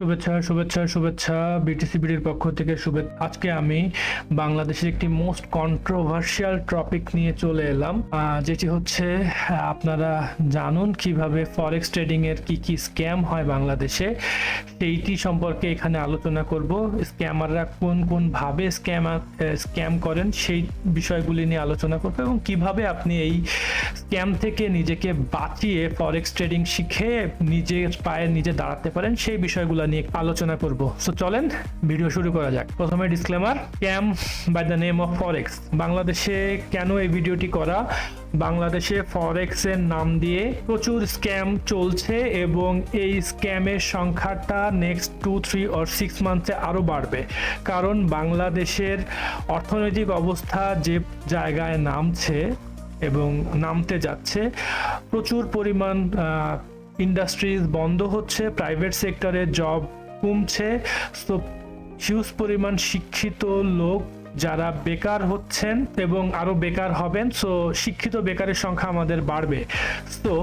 শুভেচ্ছা শুভেচ্ছা শুভেচ্ছা বিটিসি বিডির পক্ষ থেকে শুভেচ্ছা আজকে আমি বাংলাদেশের একটি মোস্ট কন্ট্রোভার্সিয়াল টপিক নিয়ে চলে এলাম যেটি হচ্ছে আপনারা জানুন কীভাবে ফরেক্স ট্রেডিং এর কি কি স্ক্যাম হয় বাংলাদেশে। সেইটি সম্পর্কে এখানে আলোচনা করব। স্ক্যামাররা কোন কোন ভাবে স্ক্যাম স্ক্যাম করেন সেই বিষয়গুলি নিয়ে আলোচনা করব এবং কীভাবে আপনি এই স্ক্যাম থেকে নিজেকে বাঁচিয়ে ফরেক্স ট্রেডিং শিখে নিজের পায়ে নিজে দাঁড়াতে পারেন সেই বিষয়গুলো নিয়ে আলোচনা করব। সো চলেন ভিডিও শুরু করা যাক। প্রথমে disclaimer scam by the name of forex বাংলাদেশে কেন এই ভিডিওটি করা? বাংলাদেশে ফরেক্সের নাম দিয়ে প্রচুর স্ক্যাম চলছে এবং এই স্ক্যামের সংখ্যাটা next two three or six মান্থে আরও বাড়বে। কারণ বাংলাদেশের অর্থনৈতিক অবস্থা যে জায়গায় নামছে এবং নামতে যাচ্ছে, প্রচুর পরিমাণ ইন্ডাস্ট্রিজ বন্ধ হচ্ছে প্রাইভেট সেক্টরে জব কমছে তো হিউজ পরিমাণ শিক্ষিত লোক যারা বেকার হচ্ছেন এবং আরও বেকার হবেন সো শিক্ষিত বেকারের সংখ্যা আমাদের বাড়বে। তো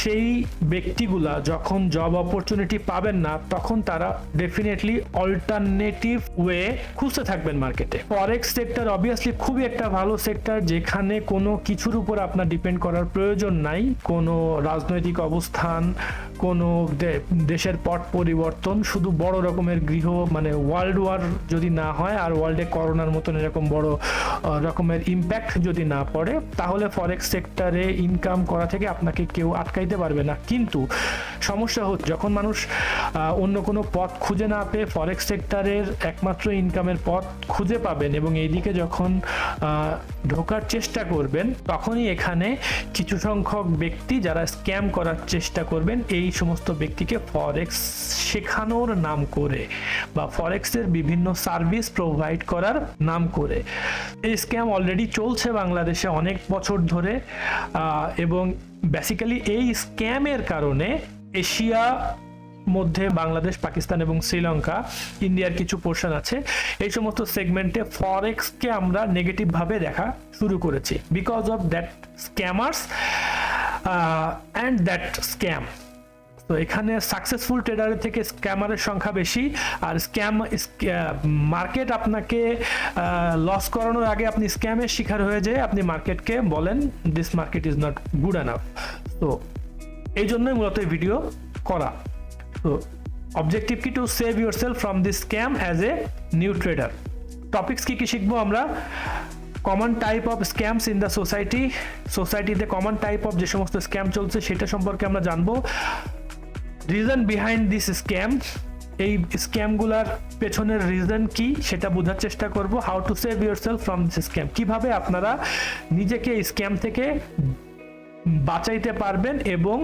সেই ব্যক্তিগুলা যখন জব অপরচুনিটি পাবেন না, তখন তারা ডেফিনেটলি অল্টারনেটিভ ওয়ে খুঁজতে থাকবেন মার্কেটে ফরেক্স সেক্টর অবভিয়াসলি খুবই একটা ভালো সেক্টর যেখানে কোনো কিছুর উপর আপনার ডিপেন্ড করার প্রয়োজন নাই। কোনো রাজনৈতিক অবস্থান, কোনো দেশের পট পরিবর্তন, শুধু বড় রকমের গৃহ মানে ওয়ার্ল্ড ওয়ার যদি না হয়, আর ওয়ার্ল্ডে করোনার মতন এরকম বড় রকমের ইম্প্যাক্ট যদি না পড়ে, তাহলে ফরেক্স সেক্টরে ইনকাম করা থেকে আপনাকে কেউ আটকাইতে পারবে না। কিন্তু সমস্যা হচ্ছে, যখন মানুষ অন্য কোনো পথ খুঁজে না পেয়ে ফরেক্স সেক্টরের একমাত্র ইনকামের পথ খুঁজে পাবেন এবং এইদিকে যখন ঢোকার চেষ্টা করবেন, তখনই এখানে কিছু সংখ্যক ব্যক্তি যারা স্ক্যাম করার চেষ্টা করবেন, এই সমস্ত ব্যক্তিকে ফরেক্স শেখানোর নাম করে বা ফরেক্সের বিভিন্ন সার্ভিস প্রোভাইড করার নাম করে। এই স্ক্যাম অলরেডি চলছে বাংলাদেশে অনেক বছর ধরে এবং বেসিক্যালি এই স্ক্যামের কারণে এশিয়া মধ্যে বাংলাদেশ, পাকিস্তান এবং শ্রীলঙ্কা, ইন্ডিয়ার কিছু পোর্শন আছে। এই সমস্ত সেগমেন্টে ফরেক্সকে আমরা নেগেটিভভাবে দেখা শুরু করেছি। Because of that scammers and that scam তো এখানে সাকসেসফুল ট্রেডারের থেকে স্ক্যামারের সংখ্যা বেশি, আর স্ক্যাম মার্কেট আপনাকে লস করানোর আগে আপনি স্ক্যামের শিকার হয়ে যায় আপনি মার্কেটকে বলেন this market is not good enough তো এই জন্যই মূলত ভিডিও করা। তো অবজেক্টিভ কি? To save yourself from this scam as a new trader topics কি কি শিখব আমরা? Common type of scams in the society সোসাইটিতে কমন টাইপ অফ যে সমস্ত স্ক্যাম চলছে, সেটা সম্পর্কে আমরা জানব। রিজন বিহাইন্ড দিস স্ক্যাম এই স্ক্যামগুলার পেছনের রিজন কি? সেটা বোঝার চেষ্টা করব। How to save yourself from this scam কীভাবে আপনারা নিজেকে স্ক্যাম থেকে বাঁচাইতে পারবেন এবং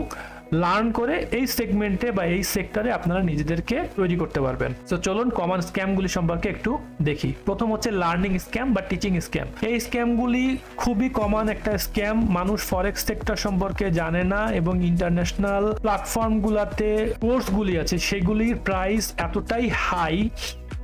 লার্ন করে এই সেগমেন্টে বা এই সেক্টরে আপনারা নিজেদেরকে তৈরি করতে পারবেন। তো চলুন কমন স্ক্যামগুলি সম্পর্কে একটু দেখি। প্রথম হচ্ছে লার্নিং স্ক্যাম বা টিচিং স্ক্যাম এই স্ক্যামগুলি খুবই কমন একটা স্ক্যাম মানুষ ফরেক্স সেক্টর সম্পর্কে জানে না এবং ইন্টারন্যাশনাল প্ল্যাটফর্মগুলোতে কোর্সগুলি আছে, সেগুলির প্রাইস এতটাই হাই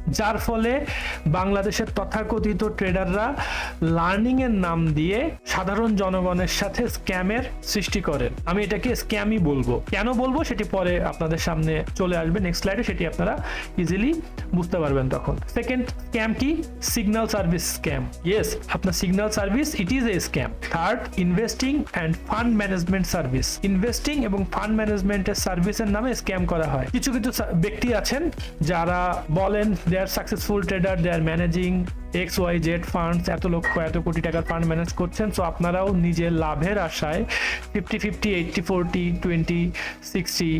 যার ফলে বাংলাদেশের তথাকথিত ট্রেডাররা লার্নিং এর নাম দিয়ে সাধারণ জনগণের সাথে স্ক্যামের সৃষ্টি করেন। আমি এটাকে স্ক্যামই বলব। কেন বলব? সেটি পরে আপনাদের সামনে চলে আসবে। নেক্সট স্লাইডে সেটি আপনারা ইজিলি বুঝতে পারবেন তখন। সেকেন্ড স্ক্যাম কি? সিগন্যাল সার্ভিস স্ক্যাম ইয়েস আপনার signal service it is a scam third investing and fund management service investing এবং ফান্ড ম্যানেজমেন্টের সার্ভিসের নামে স্ক্যাম করা হয়। কিছু কিছু ব্যক্তি আছেন যারা বলেন they are successful trader they are managing X Y Z funds এত লক্ষ, এত কোটি টাকার ফান্ড ম্যানেজ করছেন সো আপনারাও নিজের লাভের আশায় fifty fifty eighty forty twenty sixty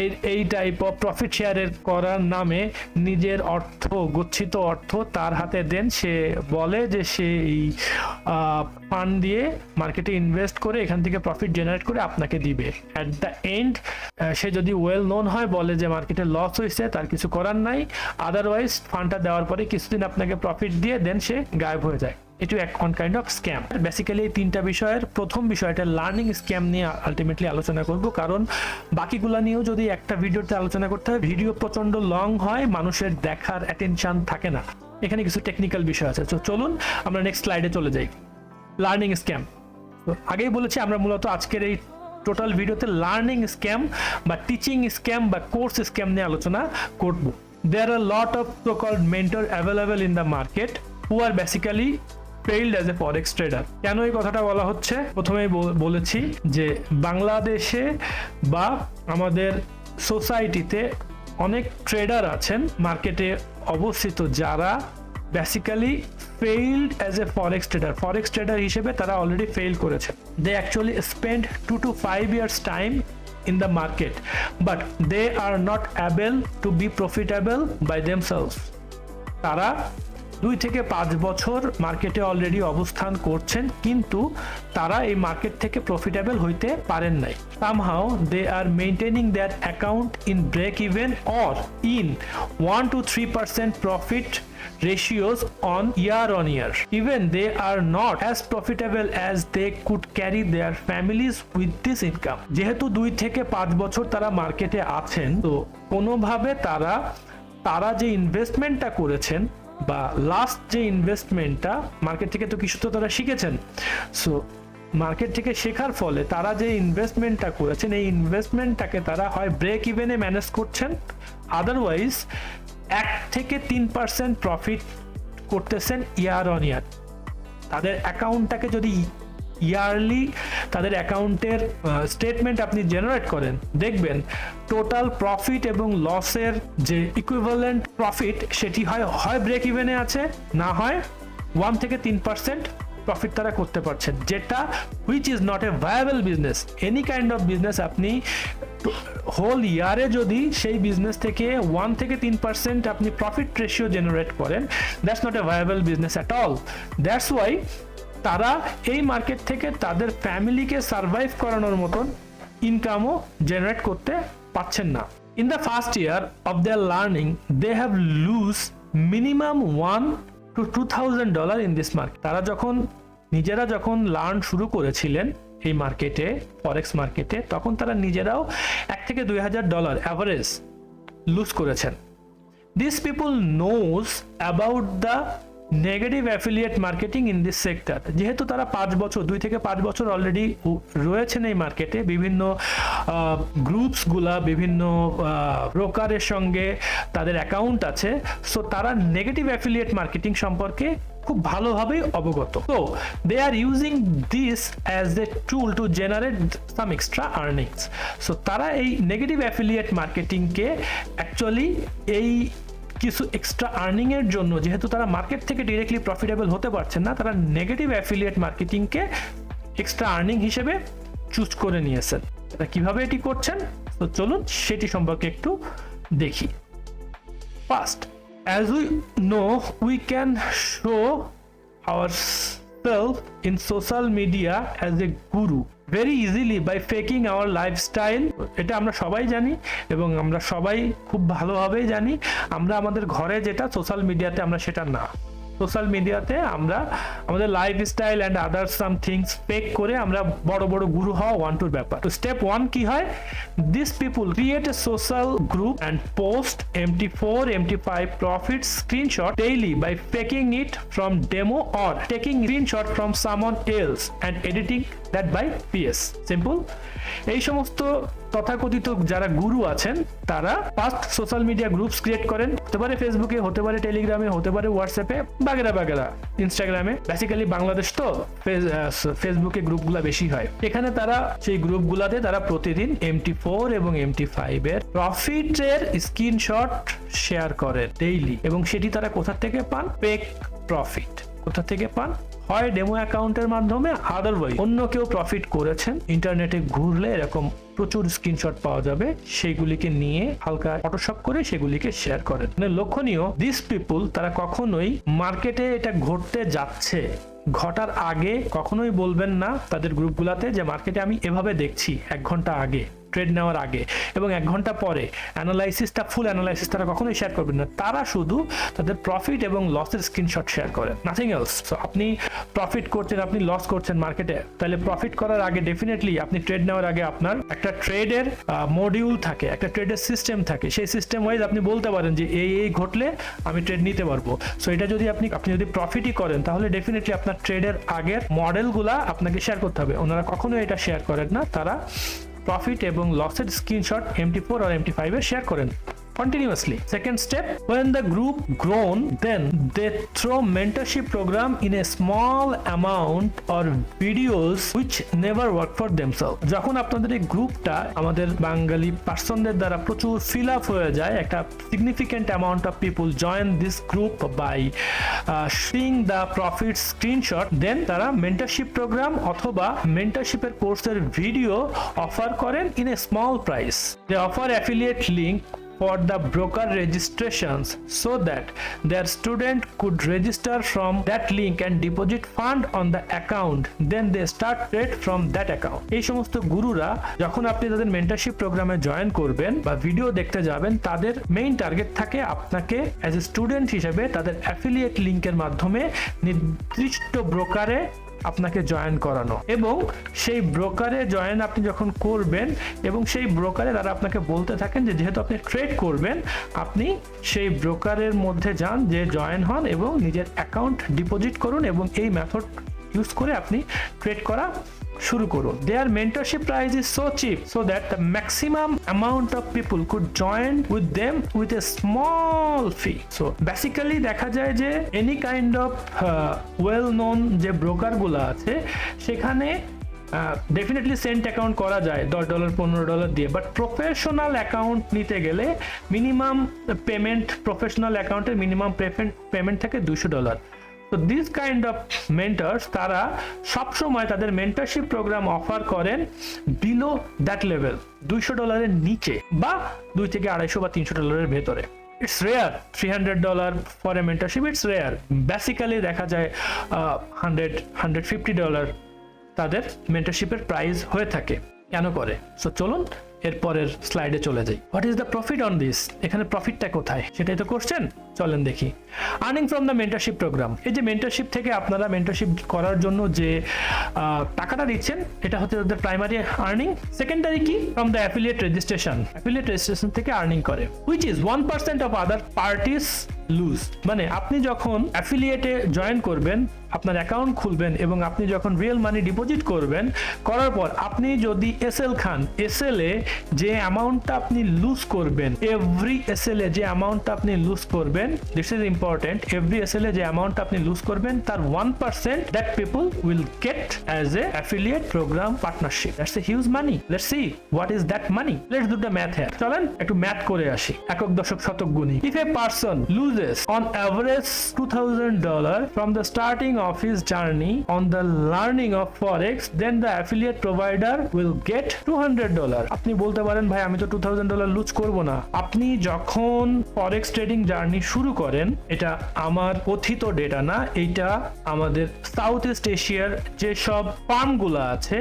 এই এই টাইপ অফ প্রফিট শেয়ারের করার নামে নিজের অর্থ, গচ্ছিত অর্থ তার হাতে দেন। সে বলে যে সে এই ফান্ড দিয়ে মার্কেটে ইনভেস্ট করে এখান থেকে প্রফিট জেনারেট করে আপনাকে দিবে। অ্যাট দ্য এন্ড সে যদি ওয়েল নোন হয়, বলে যে মার্কেটে লস হয়েছে তার কিছু করার নাই। আদারওয়াইজ ফান্ডটা দেওয়ার পরে কিছুদিন আপনাকে প্রফিট দিয়ে দেন সে গায়েব হয়ে যায়। এটি এক one kind of scam basically এই তিনটা বিষয়ের প্রথম বিষয়টা লার্নিং স্ক্যাম নিয়ে আলটিমেটলি আলোচনা করব। কারণ বাকিগুলো নিয়েও যদি একটা ভিডিওতে আলোচনা করতে হয় ভিডিও প্রচণ্ড লং হয়, মানুষের দেখার অ্যাটেনশন থাকে না। এখানে কিছু টেকনিক্যাল বিষয় আছে। তো চলুন, আমরা নেক্সট স্লাইডে চলে যাই। লার্নিং স্ক্যাম আগেই বলেছি, আমরা মূলত আজকের এই টোটাল ভিডিওতে লার্নিং স্ক্যাম বা টিচিং স্ক্যাম বা কোর্স স্ক্যাম নিয়ে আলোচনা করব। There are lot of so called mentor available in the market who are basically failed as a forex trader কেন এই কথাটা বলা হচ্ছে? প্রথমেই বল- বলেছি যে বাংলাদেশে বা আমাদের সোসাইটিতে অনেক ট্রেডার আছেন, মার্কেটে অবস্থিত, যারা basically failed as a forex trader forex trader হিসেবে তারা অলরেডি ফেল করেছে they actually spend two to five years time in the market, but they are not able to be profitable by themselves তারা দুই থেকে পাঁচ বছর মার্কেটে already অবস্থান করছেন, কিন্তু তারা এই মার্কেট থেকে প্রফিটেবল হইতে পারেন নাই। Somehow they are maintaining their account in break even or in one two three percent profit ratios on year on year. Even they are not as profitable as they could carry their families with this income. যেহেতু দুই থেকে পাঁচ বছর তারা মার্কেটে আছেন, তো কোনোভাবে তারা তারা যে ইনভেস্টমেন্টটা করেছেন বা লাস্ট যে ইনভেস্টমেন্টটা মার্কেট থেকে তো কিছু তো তারা শিখেছেন। সো মার্কেট থেকে শেখার ফলে তারা যে ইনভেস্টমেন্টটা করেছেন, এই ইনভেস্টমেন্টটাকে তারা হয় ব্রেক ইভেনে ম্যানেজ করছেন। আদারওয়াইজ এক থেকে তিন পার্সেন্ট প্রফিট করতেছেন ইয়ার অন ইয়ার তাদের অ্যাকাউন্টটাকে যদি ইয়ারলি তাদের অ্যাকাউন্টের স্টেটমেন্ট আপনি জেনারেট করেন, দেখবেন টোটাল প্রফিট এবং লসের যে ইকুইভ্যালেন্ট প্রফিট সেটি হয় হয় ব্রেক ইভেনে আছে, না হয় ওয়ান থেকে তিন পার্সেন্ট প্রফিট তারা করতে পারছেন। যেটা which is not a viable business any kind of business আপনি হোল ইয়ারে যদি সেই বিজনেস থেকে ওয়ান থেকে তিন পার্সেন্ট আপনি প্রফিট রেশিও জেনারেট করেন that's not a viable business at all that's why তারা এই মার্কেট থেকে তাদের ফ্যামিলিকে সার্ভাইভ করানোর মতন ইনকামও জেনারেট করতে পারছেন না। In the first year of their learning they have lose minimum one to two thousand dollar in this market তারা যখন, নিজেরা যখন লার্ন শুরু করেছিলেন এই মার্কেটে ফরেক্স মার্কেটে তখন তারা নিজেরাও এক থেকে দুই হাজার ডলার অ্যাভারেজ লুজ করেছেন। This people knows about the negative affiliate marketing in this sector যেহেতু তারা পাঁচ বছর, দুই থেকে পাঁচ বছর অলরেডি রয়েছেন এই মার্কেটে বিভিন্ন গ্রুপসগুলা বিভিন্ন ব্রোকারের সঙ্গে তাদের অ্যাকাউন্ট আছে। সো তারা নেগেটিভ অ্যাফিলিয়েট মার্কেটিং সম্পর্কে খুব ভালোভাবেই অবগত। তো they are using this as a tool to generate some extra earnings so তারা এই নেগেটিভ অ্যাফিলিয়েট মার্কেটিংকে অ্যাকচুয়ালি এই কিছু এক্সট্রা আর্নিং এর জন্য, যেহেতু তারা মার্কেট থেকে ডিরেক্টলি প্রফিটেবল হতে পারছেন না, তারা নেগেটিভ অ্যাফিলিয়েট মার্কেটিংকে এক্সট্রা আর্নিং হিসেবে চুজ করে নিয়েছেন এটা কীভাবে এটি করছেন? তো চলুন সেটি সম্পর্কে একটু দেখি। First as we know we can show our ourselves in social media as a guru. Very easily by faking our lifestyle এটা আমরা সবাই জানি এবং আমরা সবাই খুব ভালোভাবেই জানি, আমরা আমাদের ঘরে যেটা সোশ্যাল মিডিয়াতে আমরা সেটা না। সোশ্যাল মিডিয়াতে আমরা আমাদের lifestyle and other some things fake করে আমরা বড় বড় গুরু হওয়া ওয়ান টুর ব্যাপার। তো স্টেপ ওয়ান কি হয়? This people create a social group and post MT four MT five profit screenshot daily by faking it from demo or taking screenshot from someone else and editing that by PS simple এই সমস্ত তথাকথিত যারা গুরু আছেন, তারা first social media groups create করেন। হতে পারে ফেসবুকে হতে পারে টেলিগ্রামে হতে পারে হোয়াটসঅ্যাপে বাগেরা বাগেরা। ইনস্টাগ্রামে বেসিক্যালি বাংলাদেশ তো ফেসবুকে গ্রুপগুলো বেশি হয়। এখানে তারা সেই গ্রুপগুলোতে তারা প্রতিদিন এমটি ফোর এবং এমটি ফাইভ এর প্রফিটের স্ক্রিনশট শেয়ার করেন ডেইলি এবং সেটি তারা কোথা থেকে পান? পেক প্রফিট কোথা থেকে পান? হয় ডেমো অ্যাকাউন্টের মাধ্যমে আদারওয়াইজ অন্য কেউ প্রফিট করেছেন ইন্টারনেটে ঘুরলে এরকম প্রচুর স্ক্রিনশট পাওয়া যাবে সেগুলিকে নিয়ে হালকা ফটোশপ করে সেগুলিকে শেয়ার করেন। মানে লক্ষণীয় দিস পিপুল তারা কখনোই মার্কেটে এটা ঘটতে যাচ্ছে, ঘটার আগে কখনোই বলবেন না তাদের গ্রুপগুলাতে যে মার্কেটে আমি এভাবে দেখছি, এক ঘণ্টা আগে। ট্রেড নেওয়ার আগে এবং এক ঘণ্টা পরে অ্যানালাইসিসটা ফুল অ্যানালাইসিস তারা কখনোই শেয়ার করবেন না। তারা শুধু তাদের প্রফিট এবং লসের স্ক্রিনশট শেয়ার করেন নাথিং এলস আপনি প্রফিট করছেন, আপনি লস করছেন মার্কেটে তাহলে প্রফিট করার আগে ডেফিনেটলি আপনি ট্রেড নেওয়ার আগে আপনার একটা ট্রেডের মডিউল থাকে, একটা ট্রেডের সিস্টেম থাকে। সেই সিস্টেম ওয়াইজ আপনি বলতে পারেন যে এই এই ঘটলে আমি ট্রেড নিতে পারব। সো এটা যদি আপনি আপনি যদি প্রফিটই করেন, তাহলে ডেফিনেটলি আপনার ট্রেডের আগের মডেলগুলা আপনাকে শেয়ার করতে হবে। ওনারা কখনোই এটা শেয়ার করেন না, তারা প্রফিট এবং লসের স্ক্রিনশট এমটি ফোর আর এমটি ফাইভে শেয়ার করেন। Continuously. Second step, when the group grown, then they throw mentorship program in a small amount or videos which never work for themselves. যখন আপনাদের এই গ্রুপটা আমাদের বাঙালি পার্সনদের দ্বারা প্রচুর ফিল আপ হয়ে যায়, একটা significant amount of people join this group by seeing the profit screenshot then তারা মেন্টারশিপ প্রোগ্রাম অথবা মেন্টারশিপের কোর্সের ভিডিও অফার করেন in a small price they offer affiliate link for the broker registrations so that their student could register from that link and deposit fund on the account then they start trade from that account এই সমস্ত গুরুরা যখন আপনি তাদের mentorship প্রোগ্রামে join করবেন বা video দেখতে যাবেন তাদের মেইন টার্গেট থাকে আপনাকে অ্যাজ এ স্টুডেন্ট হিসেবে তাদের অ্যাফিলিয়েট লিঙ্কের মাধ্যমে নির্দিষ্ট ব্রোকারে আপনাকে জয়েন করানো। এবং সেই ব্রোকারে জয়েন আপনি যখন করবেন এবং সেই ব্রোকারে তারা আপনাকে বলতে থাকেন যে যেহেতু আপনি ট্রেড করবেন, আপনি সেই ব্রোকারের মধ্যে যান, যে জয়েন হন এবং নিজের অ্যাকাউন্ট ডিপোজিট করুন এবং এই মেথড ইউজ করে আপনি ট্রেড করা শুরু করুন। Their mentorship price is so cheap so that the maximum amount of people could join with them with a small fee so basically দেখা যায় যে any kind of well known যে ব্রোকারগুলো আছে, সেখানে ডেফিনেটলি সেন্ট অ্যাকাউন্ট করা যায়, দশ ডলার পনেরো ডলার দিয়ে। বাট প্রফেশনাল অ্যাকাউন্ট নিতে গেলে মিনিমাম পেমেন্ট প্রফেশনাল অ্যাকাউন্টের মিনিমাম পেমেন্ট থাকে দুশো ডলার তো দিস কাইন্ড অফ মেন্টার্স তারা সবসময় তাদের মেন্টারশিপ প্রোগ্রাম অফার করেন বিলো দ্যাট লেভেল দুইশো ডলারের নিচে বা দুই থেকে আড়াইশো বা তিনশো ডলারের ভেতরে। It's rare three hundred dollar for a mentorship it's rare basically দেখা যায় হান্ড্রেড হান্ড্রেড ফিফটি ডলার তাদের মেন্টারশিপের প্রাইস হয়ে থাকে। কেন করে? সো চলুন এরপরের স্লাইডে চলে যাই। What is the profit on this এখানে প্রফিটটা কোথায়? সেটাই তো করছেন চলেন দেখি। Earning from the mentorship program এই যে মেন্টারশিপ থেকে আপনারা মেন্টারশিপ করার জন্য যে টাকাটা দিচ্ছেন, এটা হচ্ছে তাদের প্রাইমারি আর্নিং সেকেন্ডারি কি? From the affiliate registration affiliate registration থেকে আর্নিং করে। Which is one percent of other parties lose মানে আপনি যখন অ্যাফিলিয়েটে জয়েন করবেন, আপনার অ্যাকাউন্ট খুলবেন এবং আপনি যখন রিয়েল মানি ডিপোজিট করবেন, করার পর আপনি যদি SL Khan S L A যে অ্যামাউন্টটা আপনি লুজ করবেন এভরি এসএল এ যে অ্যামাউন্টটা আপনি লুজ করবেন this is important every SL এ যে অ্যামাউন্টটা আপনি লুজ করবেন, তার one percent that people will get as a affiliate program partnership that's a huge money let's see what is that money let's do the math here চলেন একটু math করে আসি। একক দশক শতক গুণি। If a person loses on average $2000 from the starting of his journey on the learning of forex, then the affiliate provider will get $200 আপনি বলতে পারেন, ভাই, আমি তো $2000 লুজ করব না। আপনি যখন ফরেক্স ট্রেডিং জার্নি শুরু করেন, এটা আমার কথিত ডেটা না এটা আমাদের সাউথ ইস্ট এশিয়ার যেসব ফার্মগুলো আছে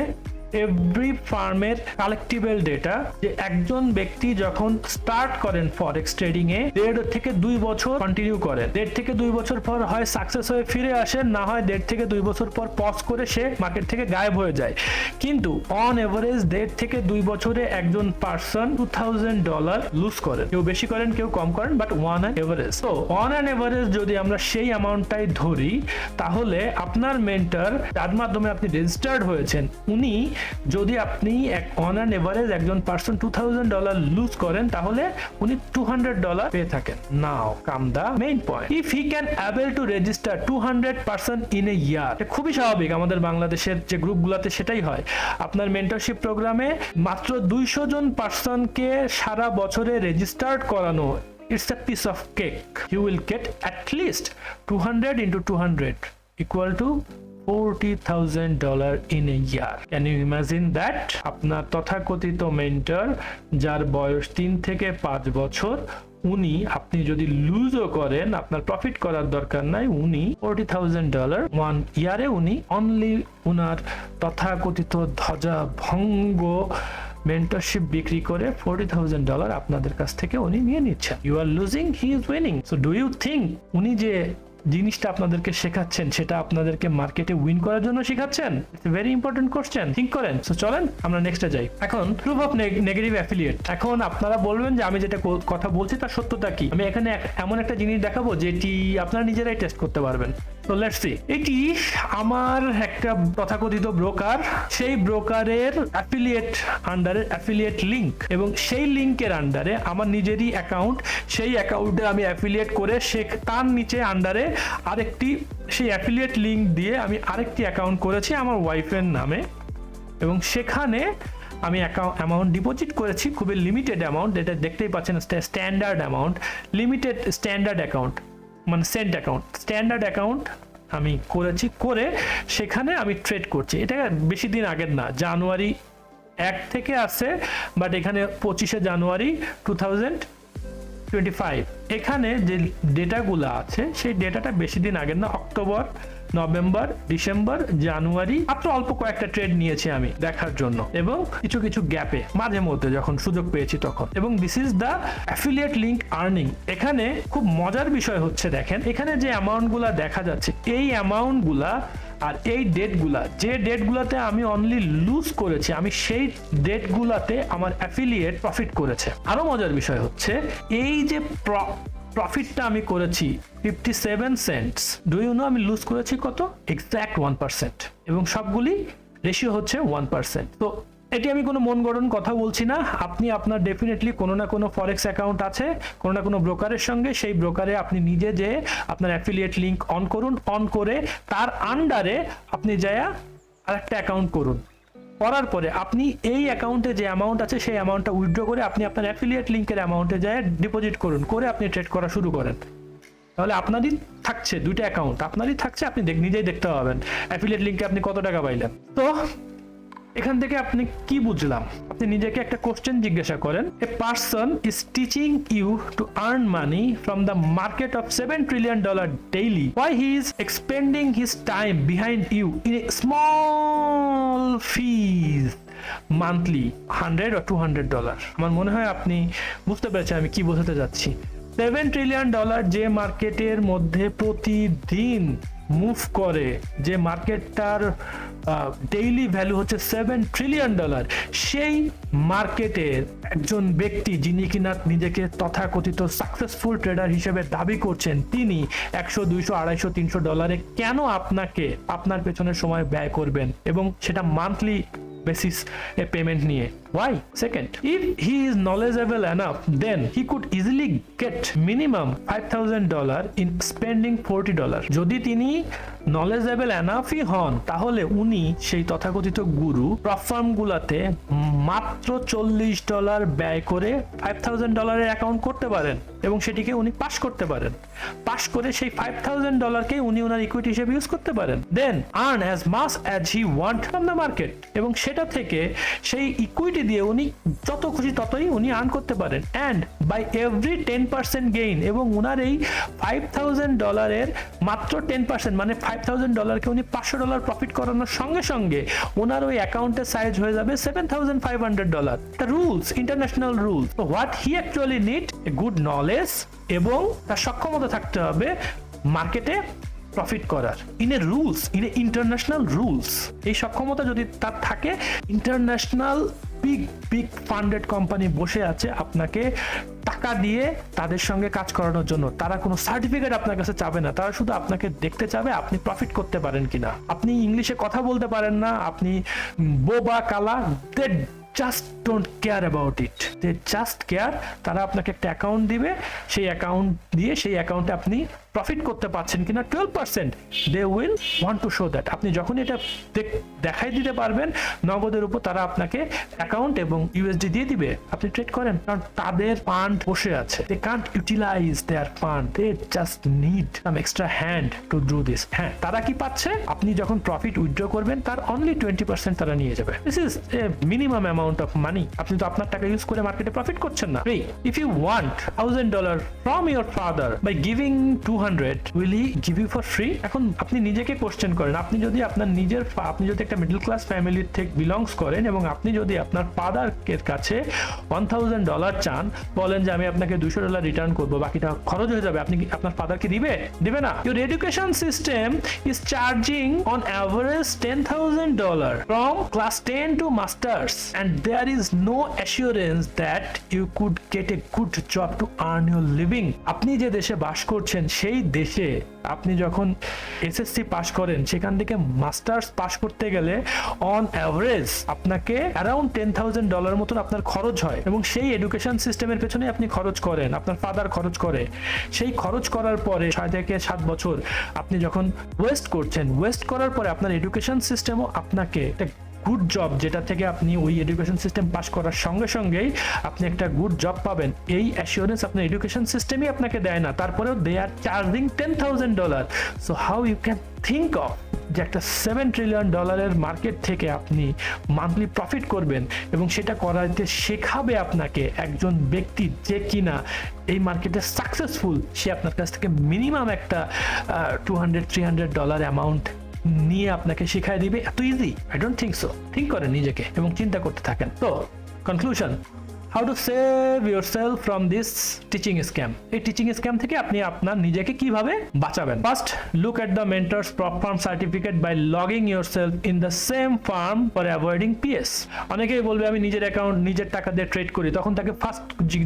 এভরি ফার্মের কালেক্টিবল ডেটা যে একজন ব্যক্তি যখন স্টার্ট করেন ফরেক্স ট্রেডিং এ, দেড় থেকে দুই বছর কন্টিনিউ করেন দেড় থেকে দুই বছর পর হয় সাকসেস হয়ে ফিরে আসেন না হয় দেড় থেকে দুই বছর পর পজ করে সে মার্কেট থেকে গায়েব হয়ে যায়। কিন্তু অন এভারেজ দেড় থেকে দুই বছরে একজন person two thousand dollar lose করেন। কেউ বেশি করেন, কেউ কম করেন বাট ওয়ান অ্যান এভারেজ তো অন অ্যান এভারেজ যদি আমরা সেই অ্যামাউন্টটাই ধরি, তাহলে আপনার মেন্টার যার মাধ্যমে আপনি রেজিস্টার্ড হয়েছেন, উনি যদি আপনি এক অন অ্যান এভারেজ একজন person two thousand dollar lose করেন, তাহলে উনি টু হান্ড্রেড ডলার পেয়ে থাকেন। Now come the main point if he can able to register two hundred percent in a year খুবই স্বাভাবিক আমাদের বাংলাদেশের যে গ্রুপগুলোতে সেটাই হয়। আপনার মেন্টরশিপ প্রোগ্রামে মাত্র দুইশো জন পার্সনকে সারা বছরে রেজিস্টার্ড করানো, it's a piece of cake you will get at least 200 into 200 equal to $40,000 in a year. Can you imagine that? আপনার তথাকথিত মেন্টর যার বয়স তিন থেকে পাঁচ বছর উনি আপনি যদি লুজও করেন আপনার প্রফিট করার দরকার নাই উনি ফোরটি থাউজেন্ড ডলার ওয়ান ইয়ারে উনি অনলি উনার তথাকথিত ধ্বজা ভঙ্গ মেন্টরশিপ বিক্রি করে ফোরটি থাউজেন্ড ডলার আপনাদের কাছ থেকে উনি নিয়ে নিচ্ছেন you are losing he is winning so do you think উনি যে জিনিসটা আপনাদেরকে শেখাচ্ছেন, সেটা আপনাদেরকে মার্কেটে উইন করার জন্য শেখাচ্ছেন। It's very important question think করেন। সো চলেন, আমরা নেক্সটে যাই। এখন প্রুফ অফ নেগেটিভ অ্যাফিলিয়েট এখন আপনারা বলবেন যে আমি যেটা কথা বলছি, তার সত্যতা কি? আমি এখানে এমন একটা জিনিস দেখাবো, যেটি আপনারা নিজেরাই টেস্ট করতে পারবেন। তো লেটস সি এটি আমার একটা তথাকথিত ব্রোকার সেই ব্রোকারের অ্যাফিলিয়েট আন্ডারে অ্যাফিলিয়েট লিংক এবং সেই লিংকের আন্ডারে আমার নিজেরই অ্যাকাউন্ট সেই অ্যাকাউন্টে আমি অ্যাফিলিয়েট করে সে তার নিচে আন্ডারে আরেকটি, সেই অ্যাফিলিয়েট লিংক দিয়ে আমি আরেকটি অ্যাকাউন্ট করেছি আমার ওয়াইফের নামে। এবং সেখানে আমি অ্যামাউন্ট ডিপোজিট করেছি, খুবই লিমিটেড অ্যামাউন্ট এটা দেখতেই পাচ্ছেন standard amount limited standard account মানে সেন্ট অ্যাকাউন্ট স্ট্যান্ডার্ড অ্যাকাউন্ট আমি করেছি, করে সেখানে আমি ট্রেড করছি। এটা বেশি দিন আগের না, জানুয়ারি এক থেকে আছে বাট এখানে পঁচিশে জানুয়ারি টু থাউজেন্ড টোয়েন্টি ফাইভ এখানে যে ডেটাগুলো আছে, সেই ডেটাটা বেশি দিন আগের না, অক্টোবর নভেম্বর, ডিসেম্বর, জানুয়ারি, মাত্র অল্প কয়েকটা ট্রেড নিয়েছি আমি দেখার জন্য এবং কিছু কিছু গ্যাপে মাঝে মধ্যে যখন সুযোগ পেয়েছি তখন। এবং this is the affiliate link earning এখানে খুব মজার বিষয় হচ্ছে, দেখেন, এখানে যে অ্যামাউন্টগুলা দেখা যাচ্ছে, এই অ্যামাউন্টগুলা আর এই ডেটগুলা যে ডেটগুলাতে আমি অনলি লুজ করেছি, আমি সেই ডেটগুলাতে আমার অ্যাফিলিয়েট প্রফিট করেছে। আরও মজার বিষয় হচ্ছে, এই যে প্রফিটটা আমি করেছি fifty seven cents do you know আমি লুজ করেছি কত? এক্স্যাক্ট ওয়ান পার্সেন্ট এবং সবগুলি রেশিও হচ্ছে ওয়ান পার্সেন্ট তো এটি আমি কোনো মন গড়ন কথা বলছি না। আপনি আপনার ডেফিনেটলি কোনো না কোনো ফরেক্স অ্যাকাউন্ট আছে, কোনো না কোনো ব্রোকারের সঙ্গে। সেই ব্রোকারে আপনি নিজে যে আপনার অ্যাফিলিয়েট লিঙ্ক অন করুন অন করে তার আন্ডারে আপনি যায়া আরেকটা অ্যাকাউন্ট করুন। করার পরে আপনি এই অ্যাকাউন্টে যে অ্যামাউন্ট আছে, সেই অ্যামাউন্টটা উইথড্র করে আপনি আপনার অ্যাফিলিয়েট লিঙ্কের অ্যামাউন্টে যায় ডিপোজিট করুন, করে আপনি ট্রেড করা শুরু করেন। তাহলে আপনারই থাকছে দুইটা অ্যাকাউন্ট আপনারই থাকছে, আপনি নিজেই দেখতে পাবেন। অ্যাফিলিয়েট লিঙ্কে আপনি কত টাকা পাইলেন? তো এখান থেকে আপনি কি বুঝলাম? আপনি নিজেকে একটা কোশ্চেন জিজ্ঞাসা করেন a person is teaching you to earn money from the market of seven trillion dollar daily why he is expending his time behind you in small fees monthly hundred or two hundred dollar আমার মনে হয় আপনি বুঝতে পেরেছেন আমি কি বোঝাতে যাচ্ছি। সেভেন ট্রিলিয়ন ডলার যে মার্কেটের মধ্যে প্রতিদিন মুভ করে, যে মার্কেটটার ডেইলি ভ্যালু হচ্ছে সেভেন ট্রিলিয়ন ডলার সেই মার্কেটের একজন ব্যক্তি যিনি কিনা নিজেকে তথাকথিত সাকসেসফুল ট্রেডার হিসেবে দাবি করছেন, তিনি একশো, দুইশো, আড়াইশো, তিনশো ডলারে কেন আপনাকে আপনার পেছনে সময় ব্যয় করবেন এবং সেটা মান্থলি বেসিস এ পেমেন্ট নিয়ে? Why? Second if he is knowledgeable enough then he could easily get minimum $5,000 in spending 40 dollar যদি তিনি নলেজেবল এনাফই হন তাহলে উনি সেই তথাকথিত গুরু প্ল্যাটফর্ম গুলাতে মাত্র চল্লিশ ডলার ব্যয় করে ফাইভ থাউজেন্ড ডলারের অ্যাকাউন্ট করতে পারেন এবং সেটিকে উনি পাস করতে পারেন। পাস করে সেই ফাইভ থাউজেন্ড ডলারকে উনি ওনার ইকুইটি হিসেবে ইউজ করতে পারেন। Then earn as much as he want from the market এবং সেটা থেকে সেই ইকুইটি দিয়ে উনি যত খুশি ততই উনি আর্ন করতে পারেন। And by every ten percent gain এবং উনার এই ফাইভ থাউজেন্ড ডলারের মাত্র টেন পার্সেন্ট মানে ফাইভ থাউজেন্ড ডলারকে উনি পাঁচশো ডলার প্রফিট করানোর সঙ্গে সঙ্গে ওনার ওই অ্যাকাউন্টের সাইজ হয়ে যাবে seven thousand five hundred dollar the rules international rules what he actually need good knowledge এবং তার সক্ষমতা থাকতে হবে মার্কেটে প্রফিট করার। In a rules in a international rules এই সক্ষমতা যদি তার থাকে international big big funded company বসে আছে আপনাকে টাকা দিয়ে তাদের সঙ্গে কাজ করানোর জন্য। তারা কোনো সার্টিফিকেট আপনার কাছে চাবে না। তারা শুধু আপনাকে দেখতে চাবে আপনি প্রফিট করতে পারেন কিনা। আপনি ইংলিশে কথা বলতে পারেন না, আপনি বোবা, কালা they just don't care about it they just care তারা আপনাকে একটা অ্যাকাউন্ট দিবে, সেই অ্যাকাউন্ট দিয়ে সেই অ্যাকাউন্টে আপনি প্রফিট করতে পারছেন কিনা twelve percent they will want to show that আপনি যখন এটা দেখাই দিতে পারবেন, নগদের উপর তারা আপনাকে অ্যাকাউন্ট এবং ইউএসডি দিয়ে দিবে। আপনি ট্রেড করেন, কারণ তাদের ফান্ড বসে আছে। They can't utilize their fund they just need some extra hand to do this হ্যাঁ তারা কি পাচ্ছে? আপনি যখন প্রফিট উইথড্র করবেন, তার অনলি টোয়েন্টি পার্সেন্ট তারা নিয়ে যাবে। This is a minimum amount of money আপনি তো আপনার টাকা ইউজ করে মার্কেটে প্রফিট করছেন না। If you want thousand dollar from your father by giving two hundred will he give you for free এখন আপনি নিজেকে কোশ্চেন করেন, আপনি যদি আপনার নিজের আপনি যদি একটা মিডল ক্লাস ফ্যামিলির থেকে বিলংস করেন এবং আপনি যদি আপনার কাছে ওয়ান থাউজেন্ড ডলার চান, বলেন যে আমি আপনাকে দুশো ডলার রিটার্ন করব, বাকিটা খরচ হয়ে যাবে, আপনি আপনার ফাদার কি দিবে? দিবে না। Your education system is charging on average ten thousand dollar from class ten to masters and there is no assurance that you could get a good job to earn your living আপনি যে দেশে বাস করছেন সেই দেশে আপনি যখন SSC pass করেন, সেখান থেকে মাস্টার্স পাস করতে গেলে অন অ্যাভারেজ আপনাকে অ্যারাউন্ড টেন থাউজেন্ড ডলার মতন আপনার খরচ হয় এবং সেই এডুকেশন সিস্টেমের পেছনে আপনি খরচ করেন, আপনার ফাদার খরচ করে। সেই খরচ করার পরে ছয় থেকে সাত বছর আপনি যখন ওয়েস্ট করছেন ওয়েস্ট করার পরে আপনার এডুকেশন সিস্টেমও আপনাকে গুড জব যেটা থেকে আপনি ওই এডুকেশন সিস্টেম পাস করার সঙ্গে সঙ্গেই আপনি একটা গুড জব পাবেন। এই অ্যাসিওরেন্স আপনার এডুকেশন সিস্টেমই আপনাকে দেয় না। তারপরেও they are charging ten thousand dollar so how you can think of যে একটা সেভেন ট্রিলিয়ন ডলারের মার্কেট থেকে আপনি মান্থলি প্রফিট করবেন এবং সেটা করাতে শেখাবে আপনাকে একজন ব্যক্তি যে কিনা এই মার্কেটে সাকসেসফুল সে আপনার কাছ থেকে মিনিমাম একটা two hundred three hundred dollar amount নিয়ে আপনাকে শিখায় দিবে, এত easy I don't think so think করেন নিজেকে এবং চিন্তা করতে থাকেন। তো conclusion how to save yourself from this teaching scam এই টিচিং স্ক্যাম থেকে আপনি আপনার নিজেকে কীভাবে বাঁচাবেন? First look at the mentors prop firm certificate by logging yourself in the same firm for avoiding PS অনেকেই বলবে, আমি নিজের অ্যাকাউন্ট নিজের টাকা দিয়ে ট্রেড করি। তখন তাকে ফার্স্ট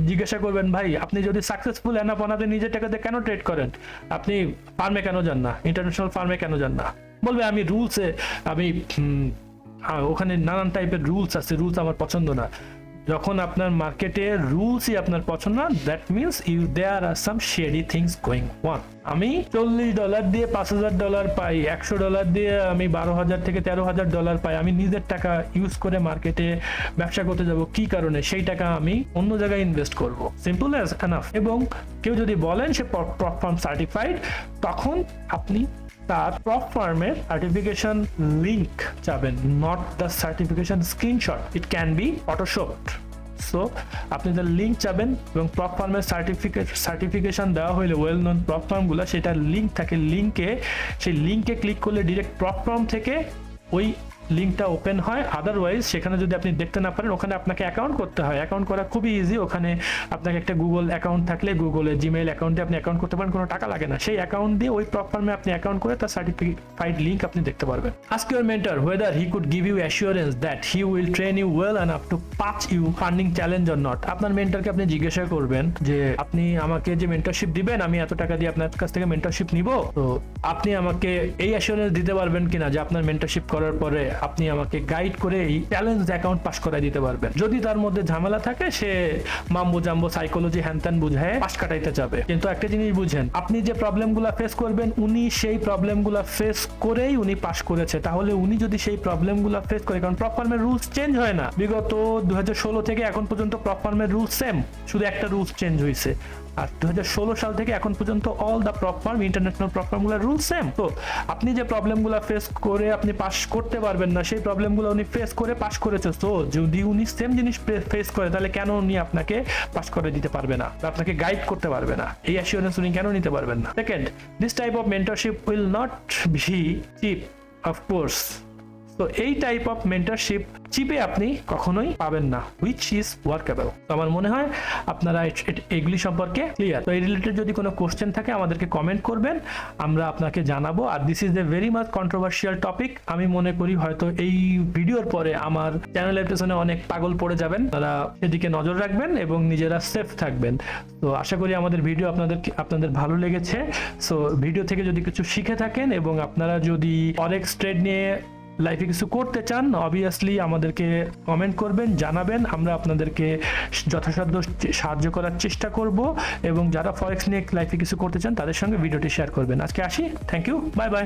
জিজ্ঞাসা করবেন, ভাই, আপনি যদি সাকসেসফুল এনাফ আপনি নিজের টাকা দিয়ে কেন ট্রেড করেন? আপনি ফার্মে কেন যান না? ইন্টারন্যাশনাল ফার্মে কেন যান না? বলবে, আমি রুলসে আমি ওখানে নানান টাইপের রুলস আছে রুলস আমার পছন্দ না। যখন আপনার মার্কেটে রুলসই আপনার পছন্দ না that means you there are some shady things going on আমি চল্লিশ ডলার দিয়ে পাঁচ হাজার ডলার পাই, একশো ডলার দিয়ে আমি বারো হাজার থেকে তেরো হাজার ডলার পাই, আমি নিজের টাকা ইউজ করে মার্কেটে ব্যবসা করতে যাব, কি কারণে? সেই টাকা আমি অন্য জায়গায় ইনভেস্ট করব। সিম্পল অ্যাজ এনাফ এবং কেউ যদি বলেন সে প্রপ ফার্ম সার্টিফাইড তখন আপনি তার প্রপ ফার্মের সার্টিফিকেশন লিঙ্ক চাবেন not the certification screenshot it can be photoshopped so আপনি তার লিঙ্ক চাবেন এবং প্রপ ফার্মের সার্টিফিকেট সার্টিফিকেশান দেওয়া হইলে ওয়েল নোন প্রপ ফার্মগুলো সেটার লিঙ্ক থাকে লিঙ্কে সেই লিঙ্কে ক্লিক করলে ডিরেক্ট প্রপ ফার্ম থেকে ওই লিঙ্কটা ওপেন হয়। আদারওয়াইজ সেখানে যদি আপনি দেখতে না পারেন, ওখানে আপনাকে অ্যাকাউন্ট করতে হয়। অ্যাকাউন্ট করা খুবই ইজি ওখানে আপনাকে একটা গুগল অ্যাকাউন্ট থাকলে গুগলে জিমেইল অ্যাকাউন্টে আপনি অ্যাকাউন্ট করতে পারেন, কোনো টাকা লাগে না। সেই অ্যাকাউন্ট দিয়ে ওই প্রপ ফার্মে আপনি অ্যাকাউন্ট করে তার সার্টিফিকেট লিঙ্ক আপনি দেখতে পারবেন। Ask your mentor whether he could give you assurance that he will train you well and up to pass you funding challenge or not আপনার মেন্টারকে আপনি জিজ্ঞাসা করবেন যে, আপনি আমাকে যে মেন্টারশিপ দিবেন, আমি এত টাকা দিয়ে আপনার কাছ থেকে মেন্টারশিপ নিব? তো আপনি আমাকে এই অ্যাসিওরেন্স দিতে পারবেন কিনা যে, আপনার মেন্টারশিপ করার পরে আপনি আমাকে গাইড করে এই চ্যালেঞ্জ অ্যাকাউন্ট পাস করাই দিতে পারবেন। যদি তার মধ্যে ঝামেলা থাকে, সে মাম্বো জাম্বো সাইকোলজি হ্যান বুঝায় পাস কাটাইতে যাবে। কিন্তু একটা জিনিস বুঝেন, আপনি যে প্রবলেমগুলা ফেস করবেন, উনি সেই প্রবলেমগুলা ফেস করেই উনি পাস করেছে। তাহলে উনি যদি সেই প্রবলেমগুলা ফেস করে, কারণ প্রফার্মের রুলস চেঞ্জ হয় না। বিগত দু হাজার ষোলো থেকে এখন পর্যন্ত প্রফার্মের রুলস সেম শুধু একটা রুলস চেঞ্জ হয়েছে আর দু সাল থেকে এখন পর্যন্ত all the prop international prop rule same তো আপনি যে প্রবলেমগুলো ফেস করে আপনি পাস করতে পারবেন না, সেই প্রবলেমগুলো উনি ফেস করে পাস করেছে। তো যদি উনি সেম জিনিস ফেস করে, তাহলে কেন উনি আপনাকে পাস করে দিতে পারবে না? বা আপনাকে গাইড করতে পারবে না? এই অ্যাসিওরেন্স উনি কেন নিতে পারবেন না? Second this type of mentorship will not be cheap of course তো এই টাইপ অফ মেন্টারশিপ চিপে আপনি কখনোই পাবেন না হুইচ ইজ ওয়ার্কেবল তো আমার মনে হয় আপনারা এগুলি সম্পর্কে ক্লিয়ার তো এই রিলেটেড যদি কোনো কোশ্চেন থাকে, আমাদেরকে কমেন্ট করবেন, আমরা আপনাকে জানাব। আর this is a very much controversial topic আমি মনে করি হয়তো এই ভিডিওর পরে আমার চ্যানেলের পেছনে অনেক পাগল পড়ে যাবেন। তারা সেদিকে নজর রাখবেন এবং নিজেরা সেফ থাকবেন। তো আশা করি আমাদের ভিডিও আপনাদের আপনাদের ভালো লেগেছে। সো ভিডিও থেকে যদি কিছু শিখে থাকেন এবং আপনারা যদি অরেক্স ট্রেড নিয়ে লাইফে কিছু করতে চান অবভিয়াসলি আমাদেরকে কমেন্ট করবেন, জানাবেন। আমরা আপনাদেরকে যথাসাধ্য সাহায্য করার চেষ্টা করব এবং যারা ফরেক্স নিয়ে লাইফে কিছু করতে চান, তাদের সঙ্গে ভিডিওটি শেয়ার করবেন। আজকে আসি। Thank you bye bye